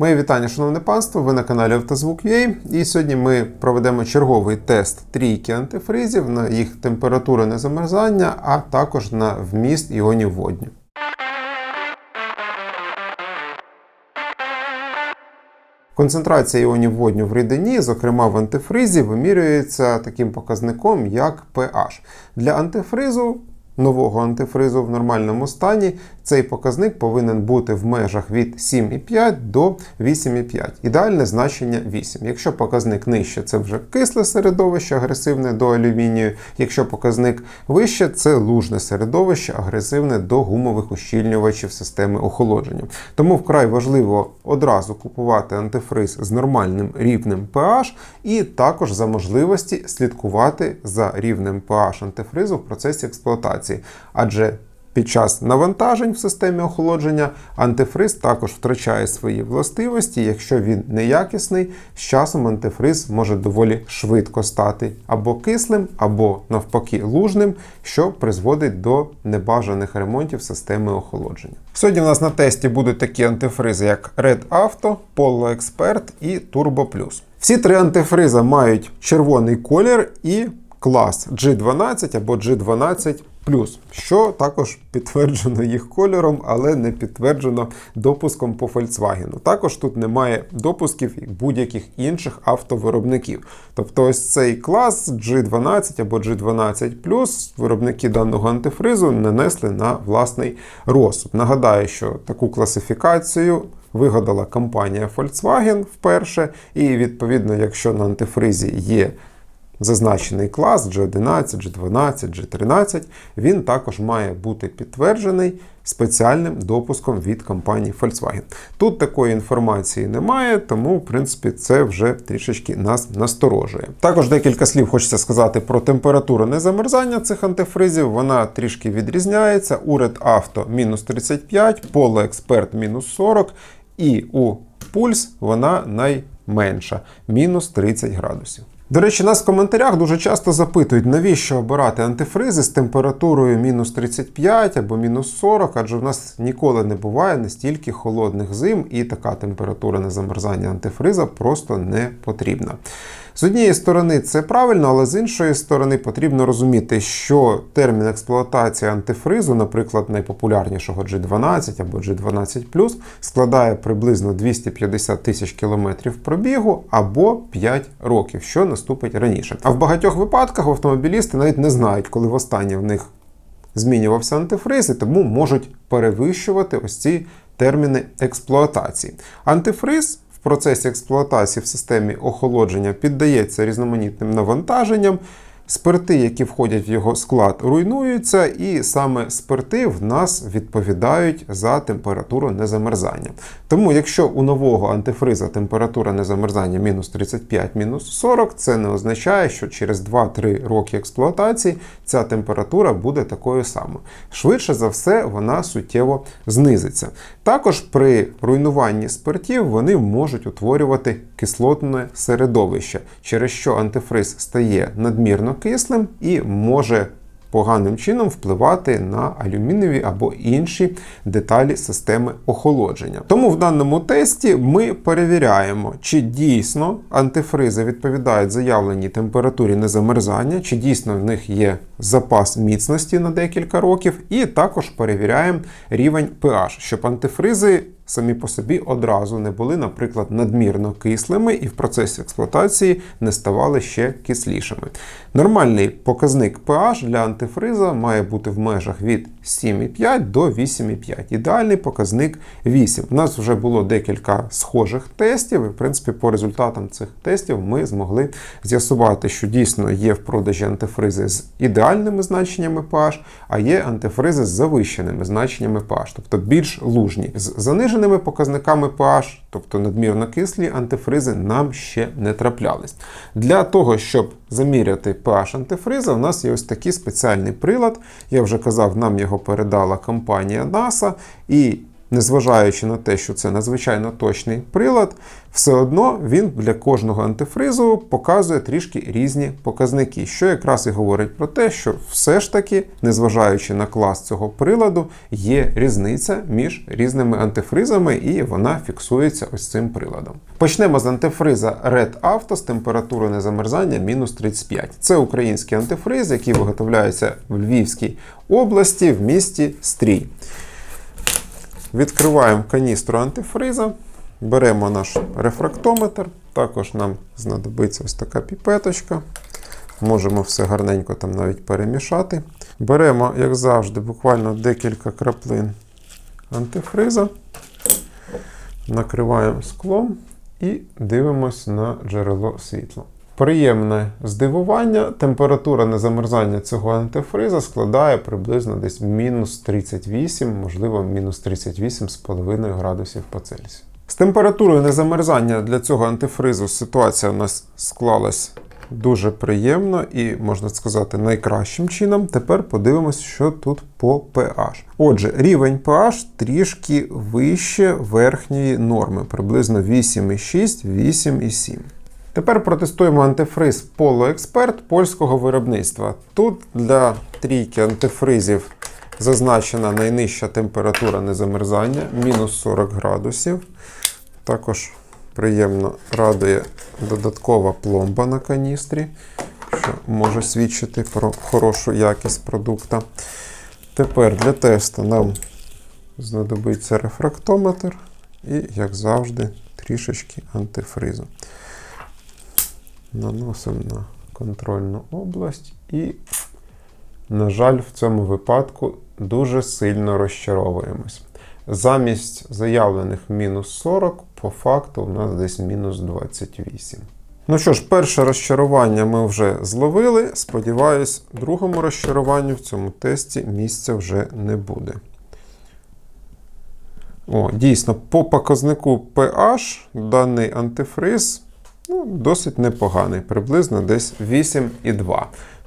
Моє вітання, шановне панство. Ви на каналі Автозвук.ua і сьогодні ми проведемо черговий тест трійки антифризів на їх температуру незамерзання, а також на вміст іонів водню. Концентрація іонів водню в рідині, зокрема в антифризі, вимірюється таким показником, як pH. Для антифризу, нового антифризу в нормальному стані, цей показник повинен бути в межах від 7,5 до 8,5. Ідеальне значення 8. Якщо показник нижче, це вже кисле середовище, агресивне до алюмінію. Якщо показник вище, це лужне середовище, агресивне до гумових ущільнювачів системи охолодження. Тому вкрай важливо одразу купувати антифриз з нормальним рівнем pH і також за можливості слідкувати за рівнем pH антифризу в процесі експлуатації. Адже під час навантажень в системі охолодження антифриз також втрачає свої властивості. Якщо він неякісний, з часом антифриз може доволі швидко стати або кислим, або навпаки лужним, що призводить до небажаних ремонтів системи охолодження. Сьогодні в нас на тесті будуть такі антифризи, як Red Auto, Polo Expert і Turbo Plus. Всі три антифриза мають червоний колір і клас G12 або G12 що також підтверджено їх кольором, але не підтверджено допуском по Volkswagen. Також тут немає допусків будь-яких інших автовиробників. Тобто ось цей клас G12 або G12 виробники даного антифризу нанесли на власний розсуд. Нагадаю, що таку класифікацію. Вигадала компанія Volkswagen вперше, і відповідно, якщо на антифризі є Зазначений клас G11, G12, G13, він також має бути підтверджений спеціальним допуском від компанії Volkswagen. Тут такої інформації немає, тому, в принципі, це вже трішечки нас насторожує. Також декілька слів хочеться сказати про температуру незамерзання цих антифризів. Вона трішки відрізняється. У Red Auto мінус 35, Polo Expert мінус 40 і у Pulse вона найменша мінус 30 градусів. До речі, нас в коментарях дуже часто запитують, навіщо обирати антифризи з температурою мінус 35 або мінус 40, адже в нас ніколи не буває настільки холодних зим, і така температура на замерзання антифриза просто не потрібна. З однієї сторони, це правильно, але з іншої сторони потрібно розуміти, що термін експлуатації антифризу, наприклад, найпопулярнішого G12 або G12, складає приблизно 250 тисяч кілометрів пробігу або 5 років, що наступить раніше. А в багатьох випадках автомобілісти навіть не знають, коли востаннє в них змінювався антифриз, і тому можуть перевищувати ось ці терміни експлуатації. Антифриз процесі експлуатації в системі охолодження піддається різноманітним навантаженням. Спирти, які входять в його склад, руйнуються, і саме спирти в нас відповідають за температуру незамерзання. Тому, якщо у нового антифриза температура незамерзання мінус 35, мінус 40, це не означає, що через 2-3 роки експлуатації ця температура буде такою самою. Швидше за все, вона суттєво знизиться. Також при руйнуванні спиртів вони можуть утворювати кислотне середовище, через що антифриз стає надмірно кислим і може поганим чином впливати на алюмінієві або інші деталі системи охолодження. Тому в даному тесті ми перевіряємо, чи дійсно антифризи відповідають заявленій температурі незамерзання, чи дійсно в них є запас міцності на декілька років, і також перевіряємо рівень pH, щоб антифризи самі по собі одразу не були, наприклад, надмірно кислими і в процесі експлуатації не ставали ще кислішими. Нормальний показник pH для антифриза має бути в межах від 7,5 до 8,5. Ідеальний показник 8. У нас вже було декілька схожих тестів, і в принципі, по результатам цих тестів ми змогли з'ясувати, що дійсно є в продажі антифризи з ідеальними значеннями pH, а є антифризи з завищеними значеннями pH, тобто більш лужні. З заниженими показниками pH, тобто надмірно кислі антифризи, нам ще не траплялись. Для того, щоб заміряти pH антифриза, у нас є ось такий спеціальний прилад. Я вже казав, нам його передала компанія NASA. І незважаючи на те, що це надзвичайно точний прилад, все одно він для кожного антифризу показує трішки різні показники, що якраз і говорить про те, що все ж таки, незважаючи на клас цього приладу, є різниця між різними антифризами, і вона фіксується ось цим приладом. Почнемо з антифриза Red Auto з температурою незамерзання мінус 35. Це український антифриз, який виготовляється в Львівській області в місті Стрій. Відкриваємо каністру антифриза, беремо наш рефрактометр. Також нам знадобиться ось така піпеточка. Можемо все гарненько там навіть перемішати. Беремо, як завжди, буквально декілька краплин антифриза, накриваємо склом і дивимось на джерело світла. Приємне здивування. Температура незамерзання цього антифриза складає приблизно десь мінус 38, можливо, мінус 38,5 градусів по Цельсію. З температурою незамерзання для цього антифризу ситуація у нас склалась дуже приємно і, можна сказати, найкращим чином. Тепер подивимось, що тут по pH. Отже, рівень pH трішки вище верхньої норми, приблизно 8,6, 8,7. Тепер протестуємо антифриз Expert польського виробництва. Тут для трійки антифризів зазначена найнижча температура незамерзання мінус 40 градусів. Також приємно радує додаткова пломба на каністрі, що може свідчити про хорошу якість продукта. Тепер для тесту нам знадобиться рефрактометр і, як завжди, трішечки антифризу. Наносимо на контрольну область і, на жаль, в цьому випадку дуже сильно розчаровуємось. Замість заявлених мінус 40, по факту у нас десь мінус 28. Ну що ж, перше розчарування ми вже зловили. Сподіваюсь, другому розчаруванню в цьому тесті місця вже не буде. О, Дійсно, по показнику pH даний антифриз ну, досить непоганий, приблизно десь 8,2.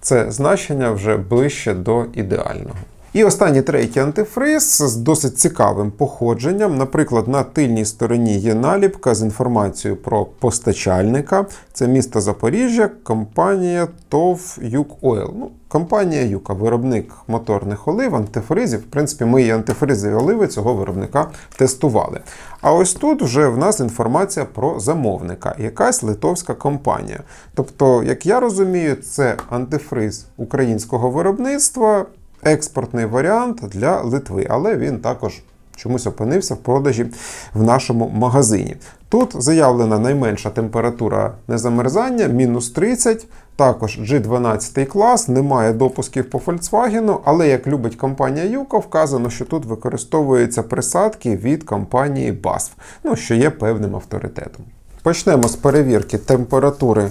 Це значення вже ближче до ідеального. І останній третій антифриз з досить цікавим походженням. Наприклад, на тильній стороні є наліпка з інформацією про постачальника. Це місто Запоріжжя, компанія ТОВ Юк Ойл. Ну, компанія Юка, виробник моторних олив, антифризів. В принципі, ми і антифризові оливи цього виробника тестували. А ось тут вже в нас інформація про замовника, якась литовська компанія. Тобто, як я розумію, це антифриз українського виробництва експортний варіант для Литви, але він також чомусь опинився в продажі в нашому магазині. Тут заявлена найменша температура незамерзання мінус 30. Також G12 клас, немає допусків по Volkswagen, але як любить компанія Юко, вказано, що тут використовуються присадки від компанії BASF, ну, що є певним авторитетом. Почнемо з перевірки температури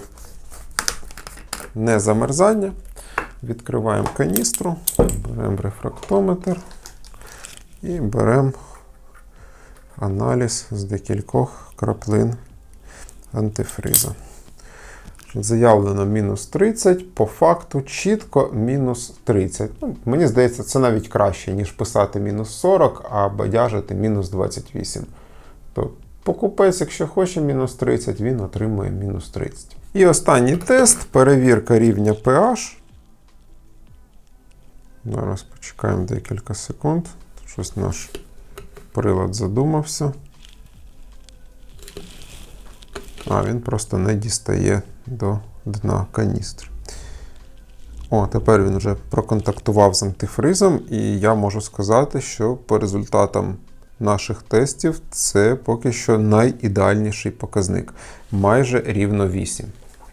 незамерзання. Відкриваємо каністру, беремо рефрактометр і беремо аналіз з декількох краплин антифриза. Заявлено мінус 30, по факту чітко мінус 30. Ну, Мені здається, це навіть краще, ніж писати мінус 40, а бадяжити мінус 28. То покупець, якщо хоче мінус 30, він отримує мінус 30. І останній тест перевірка рівня pH. Зараз почекаємо декілька секунд. Щось наш прилад задумався. А, він просто не дістає до дна каністри. О, тепер він вже проконтактував з антифризом, і я можу сказати, що по результатам наших тестів це поки що найідеальніший показник майже рівно 8.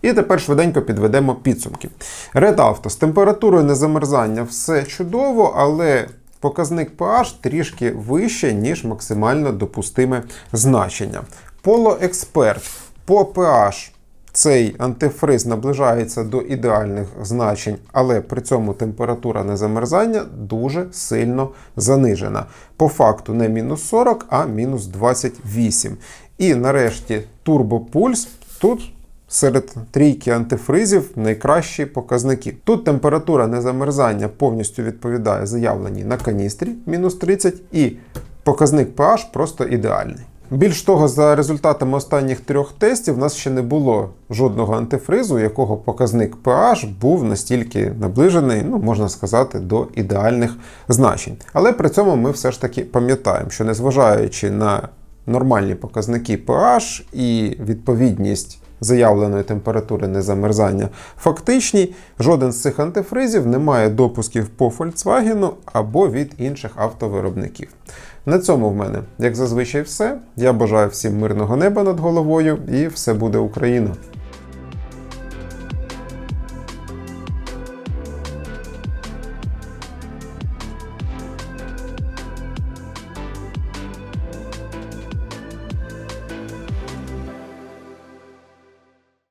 І тепер швиденько підведемо підсумки. Red Auto з температурою незамерзання все чудово, але показник pH трішки вище, ніж максимально допустиме значення. Polo Expert по pH цей антифриз наближається до ідеальних значень, але при цьому температура незамерзання дуже сильно занижена. По факту не мінус 40, а мінус 28. І нарешті турбопульс тут. Серед трійки антифризів найкращі показники. Тут температура незамерзання повністю відповідає заявленій на каністрі мінус 30, і показник pH просто ідеальний. Більш того, за результатами останніх трьох тестів, в нас ще не було жодного антифризу, якого показник pH був настільки наближений, ну можна сказати, до ідеальних значень. Але при цьому ми все ж таки пам'ятаємо, що незважаючи на нормальні показники pH і відповідність заявленої температури незамерзання фактичній, жоден з цих антифризів не має допусків по Volkswagen або від інших автовиробників. На цьому в мене, як зазвичай, все. Я бажаю всім мирного неба над головою і все буде Україна!